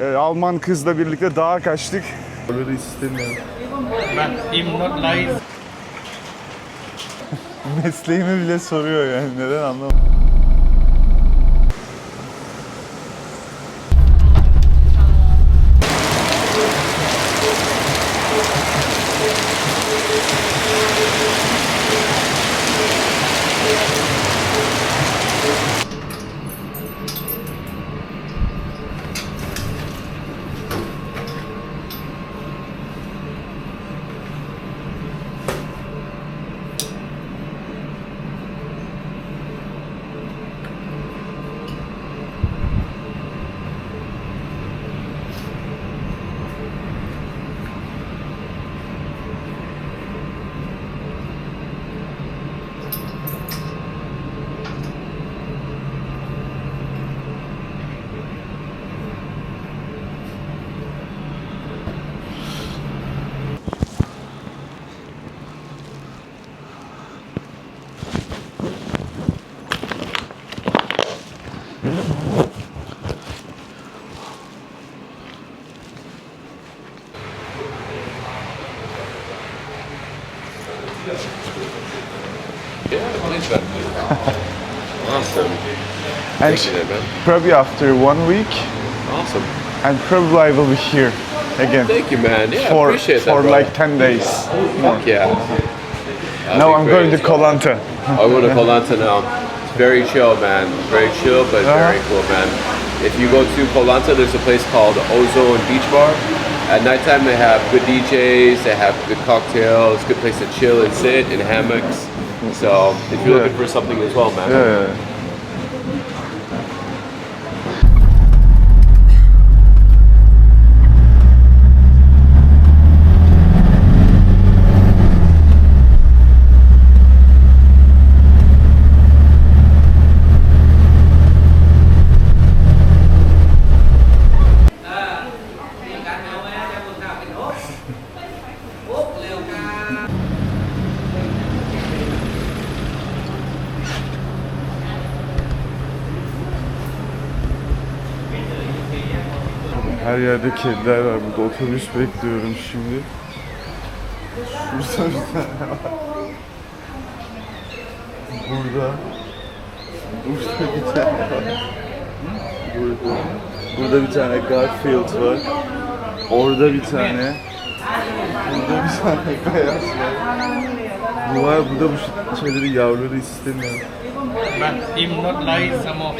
e, Alman kızla birlikte dağa kaçtık. Böyle istemiyorum. But if not like Mesleğimi bile soruyor yani neden anlamadım. And Thank you, man. probably after one week, Awesome. and probably I will be here again Thank you, man. Yeah, for appreciate that. for bro. like 10 days. Fuck yeah. That'd No, I'm going to. Kolanta. I'm going to Kolanta now. It's very chill, man. Very chill, but Uh-huh. very cool, man. If you go to Kolanta, there's a place called Ozone Beach Bar. At nighttime, they have good DJs, they have good cocktails, good place to chill and sit in hammocks. So, if you're Yeah. looking for something as well, man. Yeah. Her yerde kediler var. Burada otobüs bekliyorum şimdi. Burada bir tane var. Burada. Burada bir tane var. Burada. Burada bir tane Garfield var. Orada bir tane. Burada bir tane beyaz var. Bu var. Burada bu şeyleri yavruları istemiyor. but if not like some more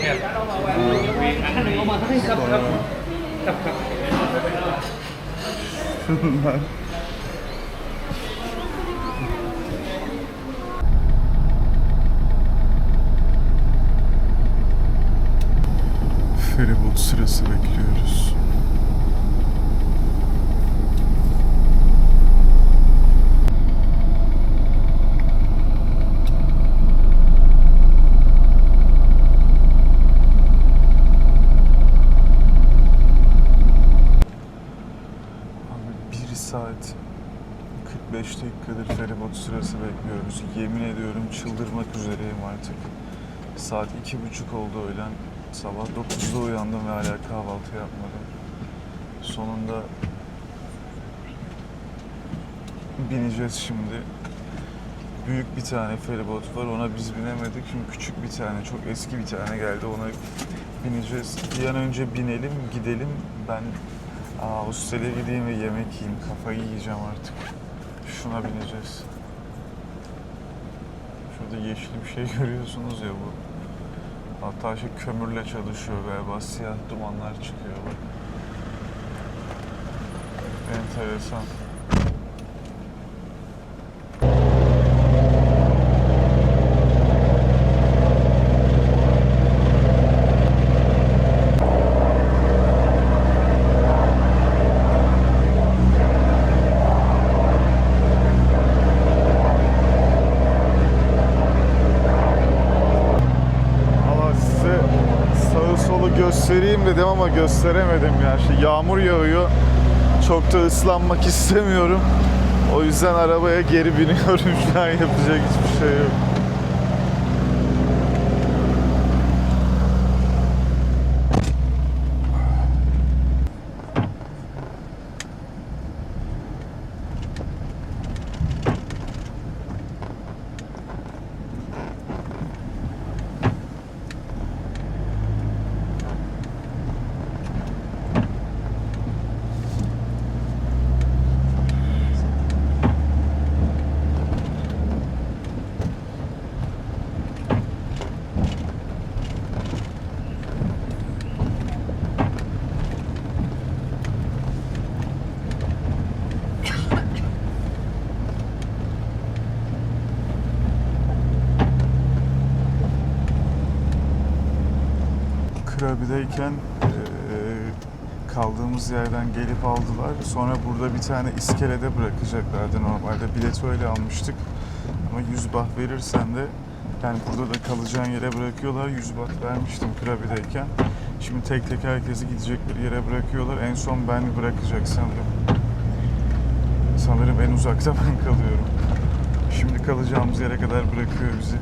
Feribot sırası bekliyoruz. Abi bir saat 45 dakikadır feribot sırası bekliyoruz. Yemin ediyorum çıldırmak üzereyim artık. Saat iki buçuk oldu öğlen. Sabah 9'da uyandım ve hala kahvaltı yapmadım. Sonunda bineceğiz şimdi. Büyük bir tane feribot var. Ona biz binemedik. Şimdi küçük bir tane, çok eski bir tane geldi. Ona bineceğiz. Bir an önce binelim, gidelim. Ben aa, hostele gideyim ve yemek yiyeyim. Kafayı yiyeceğim artık. Şuna bineceğiz. Şurada yeşil bir şey görüyorsunuz ya bu. Hatta şey kömürle çalışıyor galiba. Siyah dumanlar çıkıyor bak. Enteresan. Ama size sağı solu göstereyim dedim ama gösteremedim ya. Şey, yağmur yağıyor. Çok da ıslanmak istemiyorum. O yüzden arabaya geri biniyorum. Şu an yapacak hiçbir şey yok. Krabi'deyken eee, kaldığımız yerden gelip aldılar. Sonra burada bir tane iskelede bırakacaklardı normalde. Bileti öyle almıştık. Ama 100 baht verirsen de yani burada da kalacağın yere bırakıyorlar. 100 baht vermiştim Krabi'deyken. Şimdi tek tek herkesi gidecekleri yere bırakıyorlar. En son beni bırakacak sanırım. Sanırım en uzakta ben kalıyorum. Şimdi kalacağımız yere kadar bırakıyor bizi.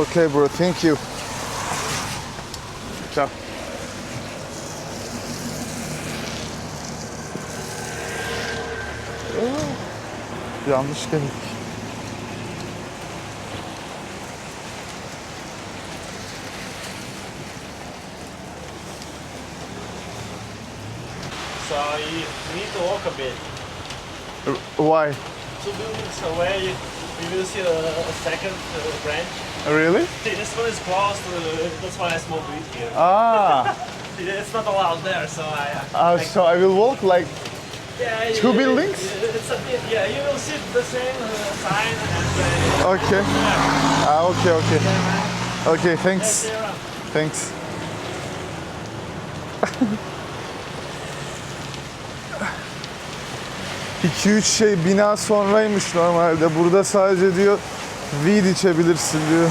Okay bro, thank you. Ciao. Oh, Yanlış geldik. So you need to walk a bit. Why? Two buildings away, you, you will see a, a second uh, branch. Really? See, this one is closed, uh, that's why I smoke weed here. Ah, it's not allowed there, so I... uh, so I will walk like yeah, two buildings? It's a bit, yeah, you will see the same uh, sign and... Uh, okay. yeah, Ah, okay, okay. Okay, Yeah, thanks. around. Thanks. İki üç şey bina sonraymış normalde. Burada sadece diyor weed içebilirsin diyor.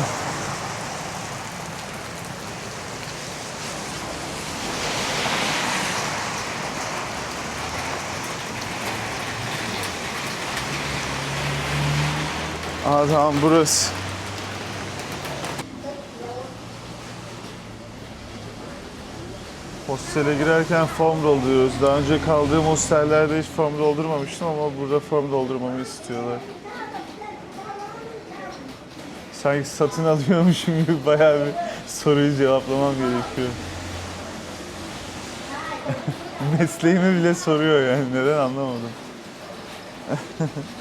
Aa tamam burası. Hostele girerken form dolduruyoruz. Daha önce kaldığım hostellerde hiç form doldurmamıştım ama burada form doldurmamı istiyorlar. Sanki satın alıyormuşum gibi bayağı bir soruyu cevaplamam gerekiyor. Mesleğimi bile soruyor yani neden anlamadım.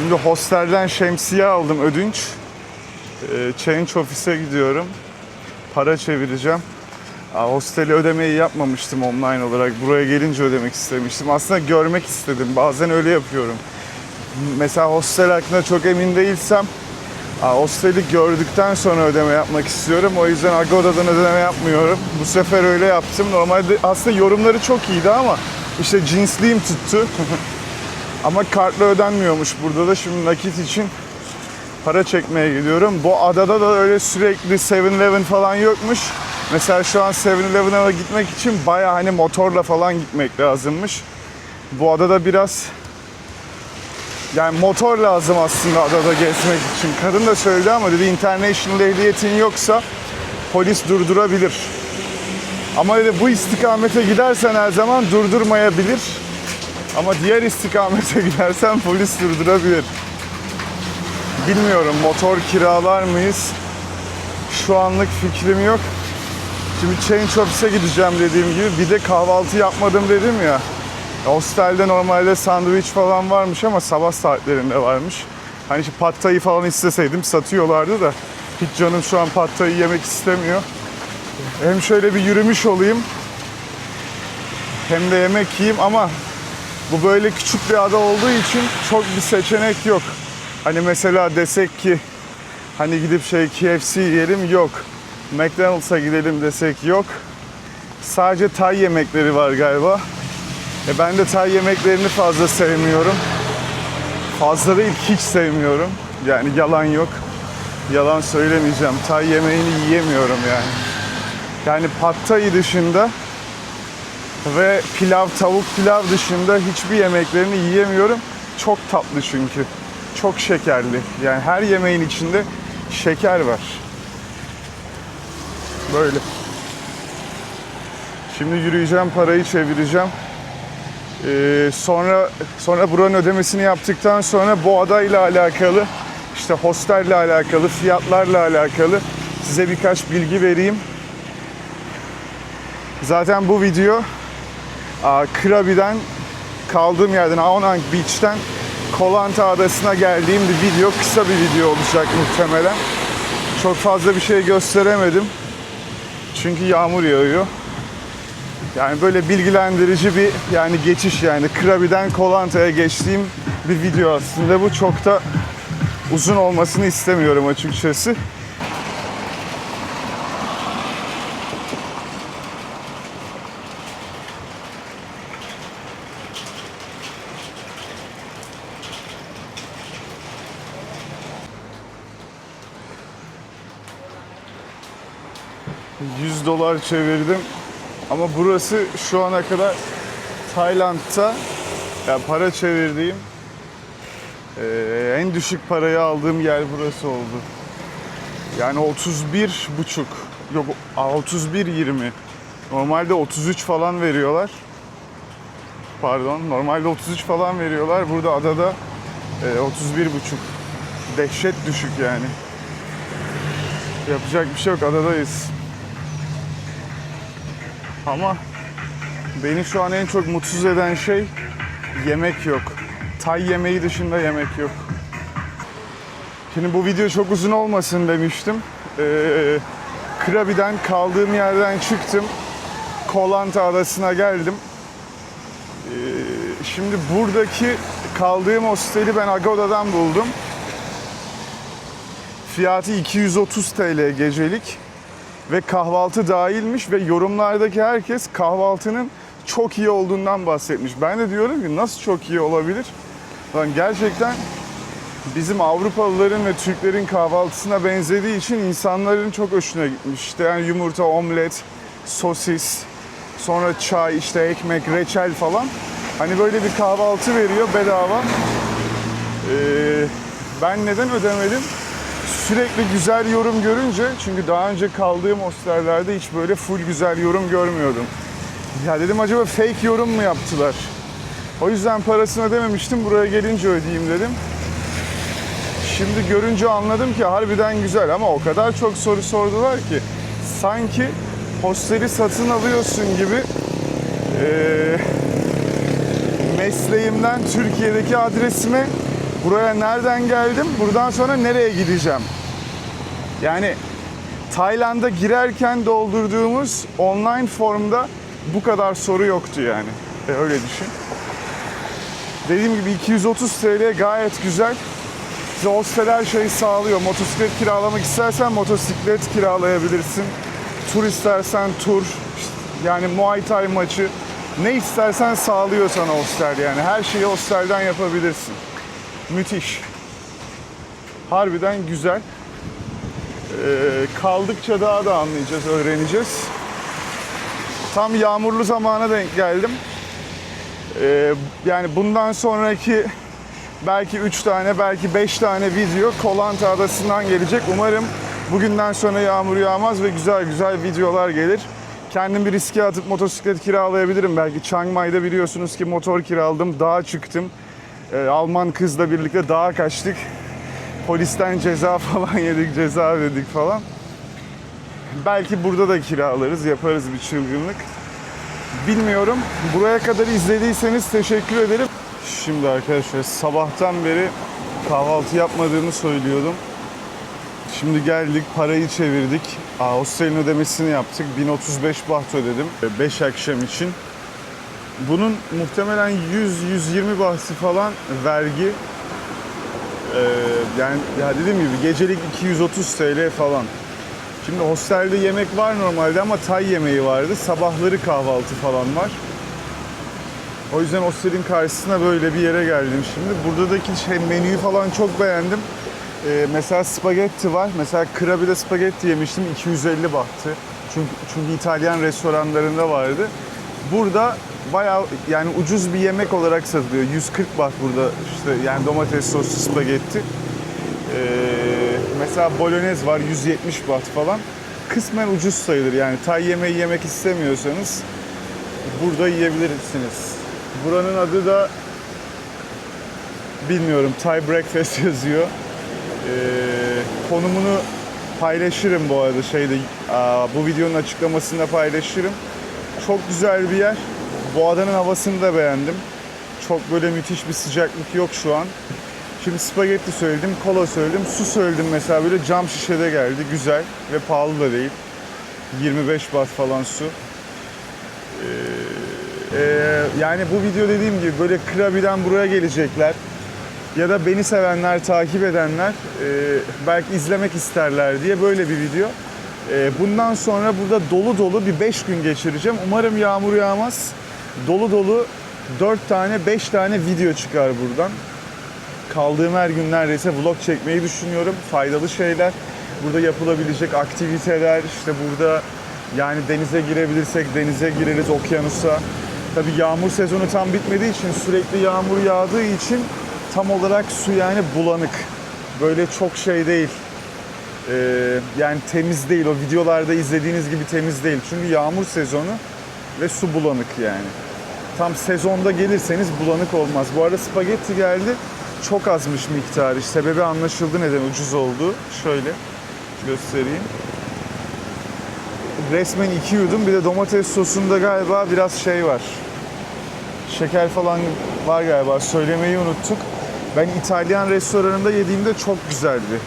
Şimdi hostelden şemsiye aldım ödünç. Ee, Change ofise gidiyorum. Para çevireceğim. Aa, hosteli ödemeyi yapmamıştım online olarak. Buraya gelince ödemek istemiştim. Aslında görmek istedim. Bazen öyle yapıyorum. Mesela hostel hakkında çok emin değilsem aa, hosteli gördükten sonra ödeme yapmak istiyorum. O yüzden Agoda'dan ödeme yapmıyorum. Bu sefer öyle yaptım. Normalde aslında yorumları çok iyiydi ama işte cinsliğim tuttu. Ama kartla ödenmiyormuş burada da. Şimdi nakit için para çekmeye gidiyorum. Bu adada da öyle sürekli 7-Eleven falan yokmuş. Mesela şu an 7-Eleven'a gitmek için baya hani motorla falan gitmek lazımmış. Bu adada biraz yani motor lazım aslında adada gezmek için. Kadın da söyledi ama dedi international ehliyetin yoksa polis durdurabilir. Ama dedi bu istikamete gidersen her zaman durdurmayabilir. Ama diğer istikamete gidersen polis durdurabilir. Bilmiyorum motor kiralar mıyız? Şu anlık fikrim yok. Şimdi Change Office'e gideceğim dediğim gibi. Bir de kahvaltı yapmadım dedim ya. Hostelde normalde sandviç falan varmış ama sabah saatlerinde varmış. Hani pad thai falan isteseydim satıyorlardı da Hiç canım şu an pattayı yemek istemiyor. Hem şöyle bir yürümüş olayım. Hem de yemek yiyeyim ama bu böyle küçük bir ada olduğu için çok bir seçenek yok. Hani mesela desek ki hani gidip şey KFC yiyelim yok. McDonald's'a gidelim desek yok. Sadece Tay yemekleri var galiba. E ben de Tay yemeklerini fazla sevmiyorum. Fazla değil hiç sevmiyorum. Yani yalan yok. Yalan söylemeyeceğim. Tay yemeğini yiyemiyorum yani. Yani pad dışında ve pilav, tavuk pilav dışında hiçbir yemeklerini yiyemiyorum. Çok tatlı çünkü. Çok şekerli. Yani her yemeğin içinde şeker var. Böyle. Şimdi yürüyeceğim, parayı çevireceğim. Ee, sonra sonra buranın ödemesini yaptıktan sonra bu adayla alakalı, işte hostelle alakalı, fiyatlarla alakalı size birkaç bilgi vereyim. Zaten bu video Krabi'den kaldığım yerden Aonang Beach'ten Kolanta Adası'na geldiğim bir video. Kısa bir video olacak muhtemelen. Çok fazla bir şey gösteremedim. Çünkü yağmur yağıyor. Yani böyle bilgilendirici bir yani geçiş yani Krabi'den Kolanta'ya geçtiğim bir video aslında bu. Çok da uzun olmasını istemiyorum açıkçası. ...100 dolar çevirdim. Ama burası şu ana kadar Tayland'da yani para çevirdiğim eee, en düşük parayı aldığım yer burası oldu. Yani 31 buçuk yok 31 20. Normalde 33 falan veriyorlar. Pardon, normalde 33 falan veriyorlar. Burada adada eee, 31 buçuk. Dehşet düşük yani. Yapacak bir şey yok, adadayız. Ama beni şu an en çok mutsuz eden şey yemek yok. Tay yemeği dışında yemek yok. Şimdi bu video çok uzun olmasın demiştim. Ee, Krabi'den kaldığım yerden çıktım. Kolanta Adası'na geldim. Ee, şimdi buradaki kaldığım hosteli ben Agoda'dan buldum. Fiyatı 230 TL gecelik ve kahvaltı dahilmiş ve yorumlardaki herkes kahvaltının çok iyi olduğundan bahsetmiş. Ben de diyorum ki nasıl çok iyi olabilir? Lan gerçekten bizim Avrupalıların ve Türklerin kahvaltısına benzediği için insanların çok hoşuna gitmiş. İşte yani yumurta, omlet, sosis, sonra çay, işte ekmek, reçel falan. Hani böyle bir kahvaltı veriyor bedava. Ee, ben neden ödemedim? Sürekli güzel yorum görünce, çünkü daha önce kaldığım hostellerde hiç böyle full güzel yorum görmüyordum. Ya dedim acaba fake yorum mu yaptılar? O yüzden parasını ödememiştim, buraya gelince ödeyeyim dedim. Şimdi görünce anladım ki harbiden güzel ama o kadar çok soru sordular ki sanki hosteli satın alıyorsun gibi eee, mesleğimden Türkiye'deki adresime buraya nereden geldim, buradan sonra nereye gideceğim? Yani Tayland'a girerken doldurduğumuz online formda bu kadar soru yoktu yani. E, öyle düşün. Dediğim gibi 230 TL gayet güzel. Size hostel her sağlıyor. Motosiklet kiralamak istersen motosiklet kiralayabilirsin. Tur istersen tur. Yani Muay Thai maçı. Ne istersen sağlıyor sana hostel yani. Her şeyi hostelden yapabilirsin. Müthiş. Harbiden güzel. Ee, kaldıkça daha da anlayacağız, öğreneceğiz. Tam yağmurlu zamana denk geldim. Ee, yani bundan sonraki belki 3 tane, belki 5 tane video Kolanta Adası'ndan gelecek. Umarım bugünden sonra yağmur yağmaz ve güzel güzel videolar gelir. Kendim bir riske atıp motosiklet kiralayabilirim. Belki Chiang Mai'de biliyorsunuz ki motor kiraladım, dağa çıktım. Ee, Alman kızla birlikte dağa kaçtık. Polisten ceza falan yedik, ceza ödedik falan. Belki burada da kiralarız, yaparız bir çılgınlık. Bilmiyorum. Buraya kadar izlediyseniz teşekkür ederim. Şimdi arkadaşlar sabahtan beri kahvaltı yapmadığımı söylüyordum. Şimdi geldik, parayı çevirdik. Aa, hostelin ödemesini yaptık. 1035 baht ödedim 5 akşam için. Bunun muhtemelen 100-120 bahsi falan vergi. Ee, yani ya dediğim gibi gecelik 230 TL falan. Şimdi hostelde yemek var normalde ama Tay yemeği vardı. Sabahları kahvaltı falan var. O yüzden hostelin karşısına böyle bir yere geldim şimdi. Buradaki şey menüyü falan çok beğendim. Ee, mesela spagetti var. Mesela krabide spagetti yemiştim 250 bahtı. Çünkü, çünkü İtalyan restoranlarında vardı. Burada bayağı yani ucuz bir yemek olarak satılıyor. 140 baht burada işte yani domates soslu spagetti. Ee, mesela bolognese var 170 baht falan. Kısmen ucuz sayılır yani Tay yemeği yemek istemiyorsanız burada yiyebilirsiniz. Buranın adı da bilmiyorum Thai Breakfast yazıyor. Ee, konumunu paylaşırım bu arada şeyde bu videonun açıklamasında paylaşırım. Çok güzel bir yer. Bu adanın havasını da beğendim. Çok böyle müthiş bir sıcaklık yok şu an. Şimdi spagetti söyledim, kola söyledim, su söyledim mesela böyle cam şişede geldi. Güzel ve pahalı da değil. 25 baht falan su. Ee, yani bu video dediğim gibi böyle Krabi'den buraya gelecekler. Ya da beni sevenler, takip edenler e, belki izlemek isterler diye böyle bir video. E, bundan sonra burada dolu dolu bir 5 gün geçireceğim. Umarım yağmur yağmaz. Dolu dolu 4 tane, 5 tane video çıkar buradan. Kaldığım her gün neredeyse vlog çekmeyi düşünüyorum. Faydalı şeyler. Burada yapılabilecek aktiviteler, işte burada yani denize girebilirsek denize gireriz, okyanusa. Tabii yağmur sezonu tam bitmediği için sürekli yağmur yağdığı için tam olarak su yani bulanık. Böyle çok şey değil. Ee, yani temiz değil. O videolarda izlediğiniz gibi temiz değil. Çünkü yağmur sezonu ve su bulanık yani. Tam sezonda gelirseniz bulanık olmaz. Bu arada spagetti geldi. Çok azmış miktarı. Sebebi anlaşıldı neden ucuz olduğu. Şöyle göstereyim. Resmen iki yudum. Bir de domates sosunda galiba biraz şey var. Şeker falan var galiba. Söylemeyi unuttuk. Ben İtalyan restoranında yediğimde çok güzeldi.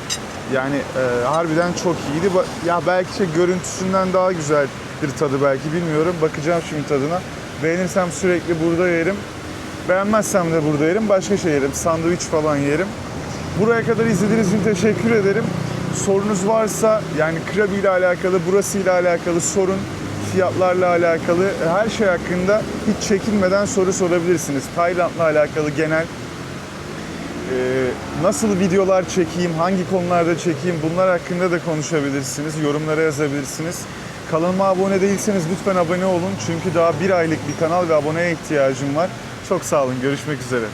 Yani e, harbiden çok iyiydi. Ya belki şey görüntüsünden daha güzeldir tadı belki bilmiyorum. Bakacağım şimdi tadına. Beğenirsem sürekli burada yerim. Beğenmezsem de burada yerim. Başka şey yerim. Sandviç falan yerim. Buraya kadar izlediğiniz için teşekkür ederim. Sorunuz varsa yani Krabi ile alakalı, burası ile alakalı sorun, fiyatlarla alakalı her şey hakkında hiç çekinmeden soru sorabilirsiniz. Tayland'la alakalı genel ee, nasıl videolar çekeyim, hangi konularda çekeyim bunlar hakkında da konuşabilirsiniz, yorumlara yazabilirsiniz. Kanalıma abone değilseniz lütfen abone olun çünkü daha bir aylık bir kanal ve aboneye ihtiyacım var. Çok sağ olun, görüşmek üzere.